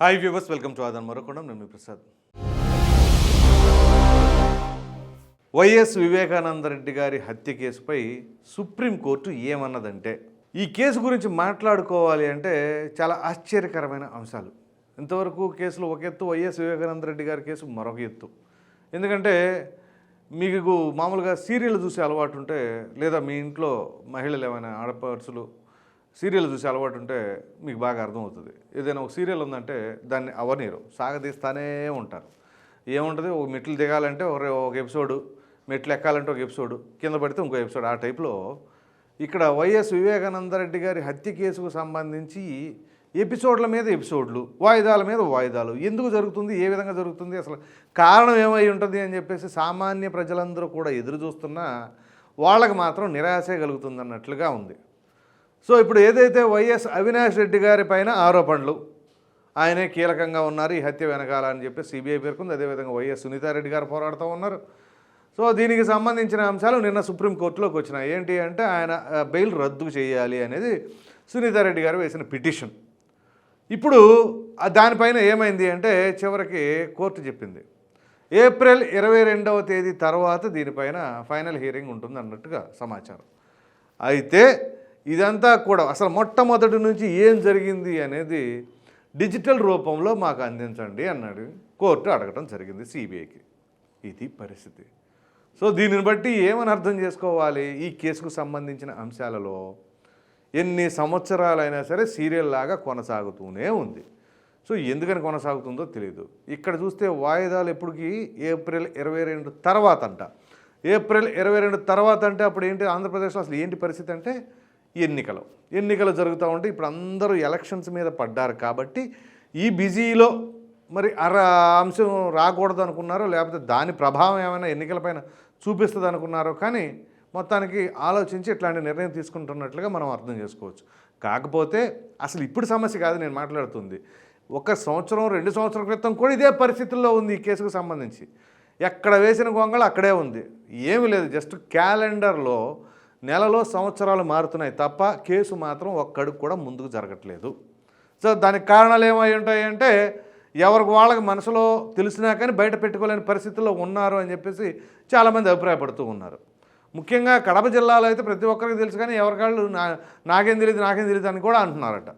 Hi viewers welcome to ఆదాన్ మరొకడం నేను మీ ప్రసాద్ వైఎస్ వివేకానంద రెడ్డి గారి హత్య కేసుపై సుప్రీంకోర్టు ఏమన్నదంటే ఈ కేసు గురించి మాట్లాడుకోవాలి అంటే చాలా ఆశ్చర్యకరమైన అంశాలు. ఇంతవరకు కేసులు ఒక ఎత్తు వైఎస్ వివేకానంద రెడ్డి గారి కేసు మరొక ఎత్తు. ఎందుకంటే మీకు మామూలుగా సీరియల్ చూసే అలవాటు ఉంటే లేదా మీ ఇంట్లో మహిళలు ఏమైనా ఆడపడుచులు సీరియల్ చూసే అలవాటు ఉంటే మీకు బాగా అర్థమవుతుంది. ఏదైనా ఒక సీరియల్ ఉందంటే దాన్ని అవనీరు సాగదీస్తానే ఉంటారు. ఏముంటుంది? ఒక మెట్లు దిగాలంటే ఒక ఒక ఎపిసోడు మెట్లు ఎక్కాలంటే ఒక ఎపిసోడు కింద పడితే ఇంకో ఎపిసోడ్. ఆ టైప్లో ఇక్కడ వైఎస్ వివేకానంద రెడ్డి గారి హత్య కేసుకు సంబంధించి ఎపిసోడ్ల మీద ఎపిసోడ్లు వాయిదాల మీద వాయిదాలు. ఎందుకు జరుగుతుంది? ఏ విధంగా జరుగుతుంది? అసలు కారణం ఏమై ఉంటుంది అని చెప్పేసి సామాన్య ప్రజలందరూ కూడా ఎదురు చూస్తున్నా వాళ్ళకి మాత్రం నిరాశే కలుగుతుంది అన్నట్లుగా ఉంది. సో ఇప్పుడు ఏదైతే వైఎస్ అవినాష్ రెడ్డి గారి పైన ఆరోపణలు ఆయనే కీలకంగా ఉన్నారు ఈ హత్య వెనకాల అని చెప్పి సిబిఐ పేర్కొంది. అదేవిధంగా వైఎస్ సునీతారెడ్డి గారు పోరాడుతూ ఉన్నారు. సో దీనికి సంబంధించిన అంశాలు నిన్న సుప్రీంకోర్టులోకి వచ్చినాయి. ఏంటి అంటే ఆయన బెయిల్ రద్దు చేయాలి అనేది సునీతారెడ్డి గారు వేసిన పిటిషన్. ఇప్పుడు దానిపైన ఏమైంది అంటే చివరికి కోర్టు చెప్పింది. ఏప్రిల్ ఇరవై రెండవ తేదీ తర్వాత దీనిపైన ఫైనల్ హియరింగ్ ఉంటుంది అన్నట్టుగా సమాచారం. అయితే ఇదంతా కూడా అసలు మొట్టమొదటి నుంచి ఏం జరిగింది అనేది డిజిటల్ రూపంలో మాకు అందించండి అన్నాడు. కోర్టు అడగటం జరిగింది సిబిఐకి ఇది పరిస్థితి. సో దీనిని బట్టి ఏమని అర్థం చేసుకోవాలి? ఈ కేసుకు సంబంధించిన అంశాలలో ఎన్ని సంవత్సరాలైనా సరే సీరియల్ లాగా కొనసాగుతూనే ఉంది. సో ఎందుకని కొనసాగుతుందో తెలియదు ఇక్కడ చూస్తే వాయిదాలు ఎప్పటికి ఏప్రిల్ ఇరవై రెండు తర్వాత అంట. ఏప్రిల్ ఇరవై రెండు తర్వాత అంటే అప్పుడు ఏంటి ఆంధ్రప్రదేశ్లో అసలు ఏంటి పరిస్థితి అంటే ఎన్నికలు. ఎన్నికలు జరుగుతూ ఉంటే ఇప్పుడు అందరూ ఎలక్షన్స్ మీద పడ్డారు కాబట్టి ఈ బిజీలో మరి అర అంశం రాకూడదు అనుకున్నారో లేకపోతే దాని ప్రభావం ఏమైనా ఎన్నికలపైన చూపిస్తుంది అనుకున్నారో కానీ మొత్తానికి ఆలోచించి ఇట్లాంటి నిర్ణయం తీసుకుంటున్నట్లుగా మనం అర్థం చేసుకోవచ్చు. కాకపోతే అసలు ఇప్పుడు సమస్య కాదు నేను మాట్లాడుతుంది. ఒక సంవత్సరం రెండు సంవత్సరాల క్రితం కూడా ఇదే పరిస్థితుల్లో ఉంది ఈ కేసుకు సంబంధించి. ఎక్కడ వేసిన గొంగళ అక్కడే ఉంది. ఏమీ లేదు. జస్ట్ క్యాలెండర్లో నెలలో సంవత్సరాలు మారుతున్నాయి తప్ప కేసు మాత్రం ఒక్కడికి కూడా ముందుకు జరగట్లేదు. సో దానికి కారణాలు ఏమై ఉంటాయి అంటే ఎవరికి వాళ్ళకి మనసులో తెలిసినా కానీ బయట పెట్టుకోలేని పరిస్థితుల్లో ఉన్నారు అని చెప్పేసి చాలామంది అభిప్రాయపడుతూ ఉన్నారు. ముఖ్యంగా కడప జిల్లాలో అయితే ప్రతి ఒక్కరికి తెలుసు కానీ ఎవరికాళ్ళు నా నాకేం తెలియదు నాకేం తెలియదు అని కూడా అంటున్నారట.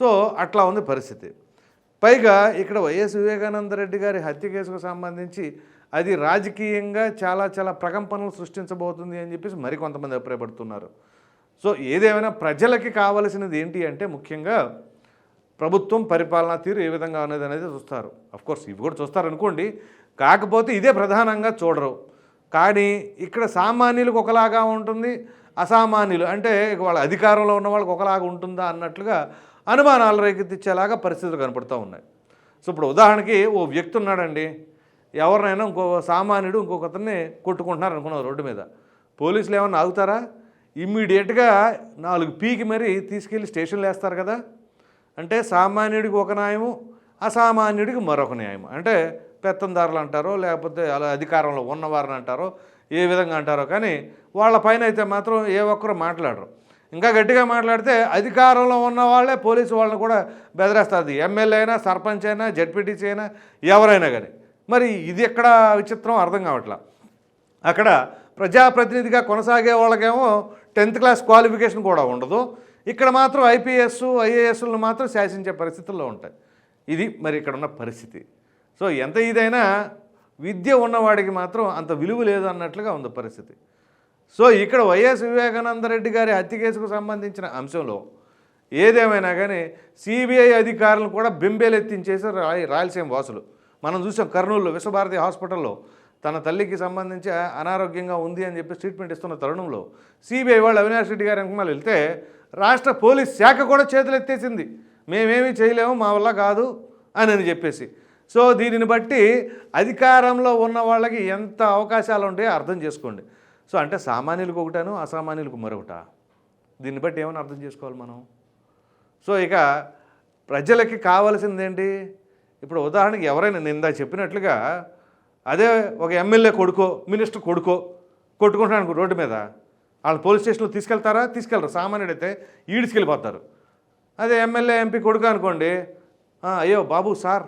సో అట్లా ఉంది పరిస్థితి. పైగా ఇక్కడ వైఎస్ వివేకానంద రెడ్డి గారి హత్య కేసుకు సంబంధించి అది రాజకీయంగా చాలా చాలా ప్రకంపనలు సృష్టించబోతుంది అని చెప్పేసి మరికొంతమంది అభిప్రాయపడుతున్నారు. సో ఏదేమైనా ప్రజలకి కావలసినది ఏంటి అంటే ముఖ్యంగా ప్రభుత్వం పరిపాలనా తీరు ఏ విధంగా ఉన్నది అనేది చూస్తారు. కోర్స్ ఇవి కూడా చూస్తారు అనుకోండి కాకపోతే ఇదే ప్రధానంగా చూడరు. కానీ ఇక్కడ సామాన్యులకు ఒకలాగా ఉంటుంది అసామాన్యులు అంటే వాళ్ళ అధికారంలో ఉన్న వాళ్ళకి ఒకలాగా ఉంటుందా అన్నట్లుగా అనుమానాలు రేకెత్తించేలాగా పరిస్థితులు కనపడుతూ ఉన్నాయి. సో ఇప్పుడు ఉదాహరణకి ఓ వ్యక్తి ఉన్నాడండి. ఎవరినైనా ఇంకో సామాన్యుడు ఇంకొకరిని కొట్టుకుంటున్నారు అనుకున్నారు రోడ్డు మీద. పోలీసులు ఏమన్నా ఆగుతారా? ఇమ్మీడియట్గా నాలుగు పీకి మరీ తీసుకెళ్ళి స్టేషన్లో వేస్తారు కదా. అంటే సామాన్యుడికి ఒక న్యాయము అసామాన్యుడికి మరొక న్యాయం అంటే పెత్తందారులు అంటారో లేకపోతే అలా అధికారంలో ఉన్నవారిని అంటారో ఏ విధంగా అంటారో కానీ వాళ్ళ పైన అయితే మాత్రం ఏ ఒక్కరు మాట్లాడరు. ఇంకా గట్టిగా మాట్లాడితే అధికారంలో ఉన్న వాళ్ళే పోలీసు వాళ్ళని కూడా బెదిరేస్తుంది ఎమ్మెల్యే అయినా సర్పంచ్ అయినా జడ్పీటీసీ అయినా ఎవరైనా కానీ. మరి ఇది ఎక్కడ విచిత్రం? అర్థం కావట్లా. అక్కడ ప్రజాప్రతినిధిగా కొనసాగే వాళ్ళకేమో టెన్త్ క్లాస్ క్వాలిఫికేషన్ కూడా ఉండదు. ఇక్కడ మాత్రం ఐపీఎస్ ఐఏఎస్లను మాత్రం శాసించే పరిస్థితుల్లో ఉంటాయి. ఇది మరి ఇక్కడ ఉన్న పరిస్థితి. సో ఎంత ఇదైనా విద్య ఉన్నవాడికి మాత్రం అంత విలువ లేదు అన్నట్లుగా ఉంది పరిస్థితి. సో ఇక్కడ వైఎస్ వివేకానంద రెడ్డి గారి హత్య కేసుకు సంబంధించిన అంశంలో ఏదేమైనా కానీ సిబిఐ అధికారులను కూడా బింబేలెత్తించేసి రాయ రాయలసీమ వాసులు. మనం చూసాం కర్నూలులో విశ్వభారతి హాస్పిటల్లో తన తల్లికి సంబంధించి అనారోగ్యంగా ఉంది అని చెప్పి ట్రీట్మెంట్ ఇస్తున్న తరుణంలో సిబిఐ వాళ్ళు అవినాష్ రెడ్డి గారి వెనకమాల వెళ్తే రాష్ట్ర పోలీస్ శాఖ కూడా చేతులు ఎత్తేసింది. మేమేమీ చేయలేము మా వల్ల కాదు అని అని చెప్పేసి. సో దీనిని బట్టి అధికారంలో ఉన్న వాళ్ళకి ఎంత అవకాశాలు ఉంటాయో అర్థం చేసుకోండి. సో అంటే సామాన్యులకు ఒకటాను అసామాన్యులకు మరొకట? దీన్ని బట్టి ఏమైనా అర్థం చేసుకోవాలి మనం? సో ఇక ప్రజలకి కావాల్సింది ఏంటి ఇప్పుడు ఉదాహరణకి ఎవరైనా నిందా చెప్పినట్లుగా అదే ఒక ఎమ్మెల్యే కొడుకో మినిస్టర్ కొడుకో కొట్టుకుంటున్నాను రోడ్డు మీద. వాళ్ళు పోలీస్ స్టేషన్లో తీసుకెళ్తారా? తీసుకెళ్ళరు సామాన్యుడైతే ఈడ్చుకెళ్ళిపోతారు. అదే ఎమ్మెల్యే ఎంపీ కొడుకు అనుకోండి అయ్యో బాబు సార్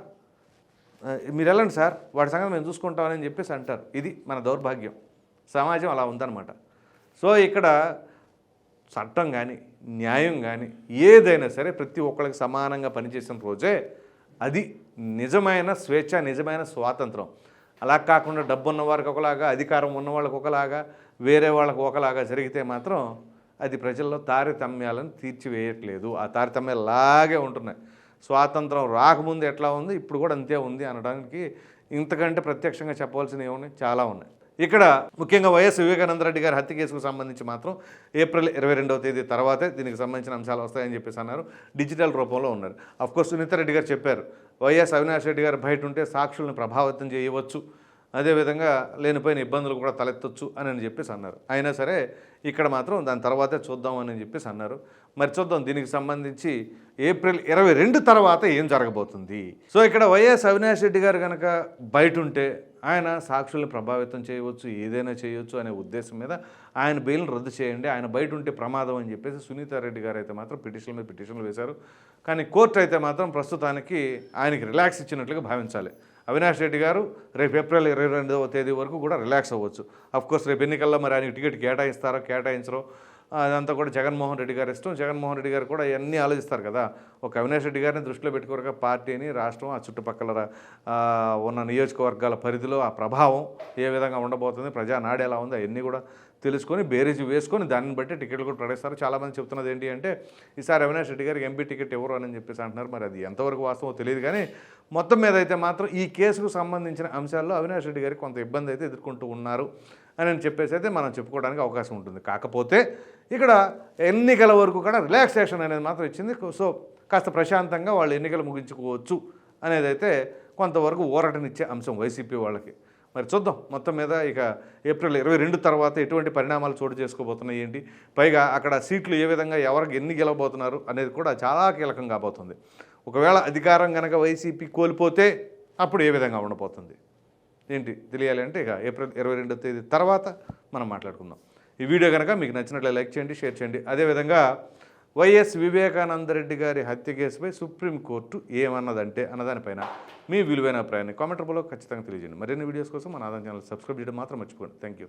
మీరు వెళ్ళండి సార్ వాడి సంగతి మేము చూసుకుంటామని చెప్పేసి అంటారు. ఇది మన దౌర్భాగ్యం. సమాజం అలా ఉందన్నమాట. సో ఇక్కడ చట్టం కానీ న్యాయం కానీ ఏదైనా సరే ప్రతి ఒక్కరికి సమానంగా పనిచేసిన రోజే అది నిజమైన స్వేచ్ఛ నిజమైన స్వాతంత్రం. అలా కాకుండా డబ్బు ఉన్న వారికి ఒకలాగా అధికారం ఉన్న వాళ్ళకి ఒకలాగా వేరే వాళ్ళకి ఒకలాగా జరిగితే మాత్రం అది ప్రజల్లో తారతమ్యాలను తీర్చివేయట్లేదు. ఆ తారతమ్యాలు అలాగే ఉంటున్నాయి. స్వాతంత్రం రాకముందు ఎట్లా ఉంది? ఇప్పుడు కూడా అంతే ఉంది అనడానికి ఇంతకంటే ప్రత్యక్షంగా చెప్పవలసినవి ఏమున్నాయి? చాలా ఉన్నాయి. ఇక్కడ ముఖ్యంగా వైఎస్ వివేకానంద రెడ్డి గారి హత్య కేసుకు సంబంధించి మాత్రం ఏప్రిల్ ఇరవై రెండవ తేదీ తర్వాతే దీనికి సంబంధించిన అంశాలు వస్తాయని చెప్పేసి అన్నారు. డిజిటల్ రూపంలో ఉన్నారు. అఫ్కోర్స్ సునీతారెడ్డి గారు చెప్పారు. వైఎస్ అవినాష్ రెడ్డి గారు బయట ఉంటే సాక్షులను ప్రభావితం చేయవచ్చు. అదేవిధంగా లేనిపోయిన ఇబ్బందులు కూడా తలెత్తొచ్చు అని అని చెప్పేసి అన్నారు. అయినా సరే ఇక్కడ మాత్రం దాని తర్వాతే చూద్దాం అని చెప్పేసి అన్నారు. మరి చూద్దాం దీనికి సంబంధించి ఏప్రిల్ ఇరవై రెండు తర్వాత ఏం జరగబోతుంది? సో ఇక్కడ వైఎస్ అవినాష్ రెడ్డి గారు కనుక బయట ఉంటే ఆయన సాక్షుల్ని ప్రభావితం చేయవచ్చు ఏదైనా చేయవచ్చు అనే ఉద్దేశం మీద ఆయన బెయిల్ని రద్దు చేయండి ఆయన బయట ఉంటే ప్రమాదం అని చెప్పేసి సునీత రెడ్డి గారు అయితే మాత్రం పిటిషన్ల మీద పిటిషన్లు వేశారు. కానీ కోర్టు అయితే మాత్రం ప్రస్తుతానికి ఆయనకి రిలాక్స్ ఇచ్చినట్లుగా భావించాలి. అవినాష్ రెడ్డి గారు రేపు ఏప్రిల్ ఇరవై రెండవ తేదీ వరకు కూడా రిలాక్స్ అవ్వచ్చు. కోర్స్ రేపు ఎన్నికల్లో మరి ఆయనకి టికెట్ కేటాయిస్తారో కేటాయించరో అదంతా కూడా జగన్మోహన్ రెడ్డి గారు ఇష్టం. జగన్మోహన్ రెడ్డి గారు కూడా ఇవన్నీ ఆలోచిస్తారు కదా. ఒక అవినాష్ రెడ్డి గారిని దృష్టిలో పెట్టుకోరక పార్టీని రాష్ట్రం ఆ చుట్టుపక్కల ఉన్న నియోజకవర్గాల పరిధిలో ఆ ప్రభావం ఏ విధంగా ఉండబోతుంది ప్రజానాడు ఎలా ఉంది అవన్నీ కూడా తెలుసుకొని బేరీజు వేసుకొని దాన్ని బట్టి టికెట్లు కూడా ప్రకటిస్తారు చాలామంది చెప్తున్నది ఏంటి అంటే ఈసారి అవినాష్ రెడ్డి గారికి ఎంపీ టికెట్ ఎవరు అని చెప్పేసి అంటున్నారు. మరి అది ఎంతవరకు వాస్తవమో తెలియదు కానీ మొత్తం మీద అయితే మాత్రం ఈ కేసుకు సంబంధించిన అంశాల్లో అవినాష్ రెడ్డి గారికి కొంత ఇబ్బంది అయితే ఎదుర్కొంటూ ఉన్నారు. అని చెప్పేసి అయితే మనం చెప్పుకోవడానికి అవకాశం ఉంటుంది. కాకపోతే ఇక్కడ ఎన్నికల వరకు కూడా రిలాక్సేషన్ అనేది మాత్రం ఇచ్చింది. సో కాస్త ప్రశాంతంగా వాళ్ళు ఎన్నికలు ముగించుకోవచ్చు అనేది అయితే కొంతవరకు ఊరటనిచ్చే అంశం వైసీపీ వాళ్ళకి. మరి చూద్దాం. మొత్తం మీద ఇక ఏప్రిల్ ఇరవై రెండు తర్వాత ఎటువంటి పరిణామాలు చోటు చేసుకోబోతున్నాయి ఏంటి? పైగా అక్కడ సీట్లు ఏ విధంగా ఎవరికి ఎన్ని గెలవబోతున్నారు అనేది కూడా చాలా కీలకం కాబోతుంది. ఒకవేళ అధికారం కనుక వైసీపీ కోల్పోతే అప్పుడు ఏ విధంగా ఉండబోతుంది? ఏంటి తెలియాలి అంటే ఇక ఏప్రిల్ ఇరవై రెండో తేదీ తర్వాత మనం మాట్లాడుకుందాం. ఈ వీడియో కనుక మీకు నచ్చినట్లే లైక్ చేయండి షేర్ చేయండి. అదేవిధంగా వైఎస్ వివేకానంద రెడ్డి గారి హత్య కేసుపై సుప్రీంకోర్టు ఏమన్నదంటే అన్నదానిపైన మీ విలువైన అభిప్రాయాన్ని కామెంట్ రూపంలో ఖచ్చితంగా తెలియజేయండి. మరిన్ని వీడియోస్ కోసం మన ఆదాయం ఛానల్ సబ్స్క్రైబ్ చేయడం మాత్రం మర్చిపోండి థ్యాంక్ యూ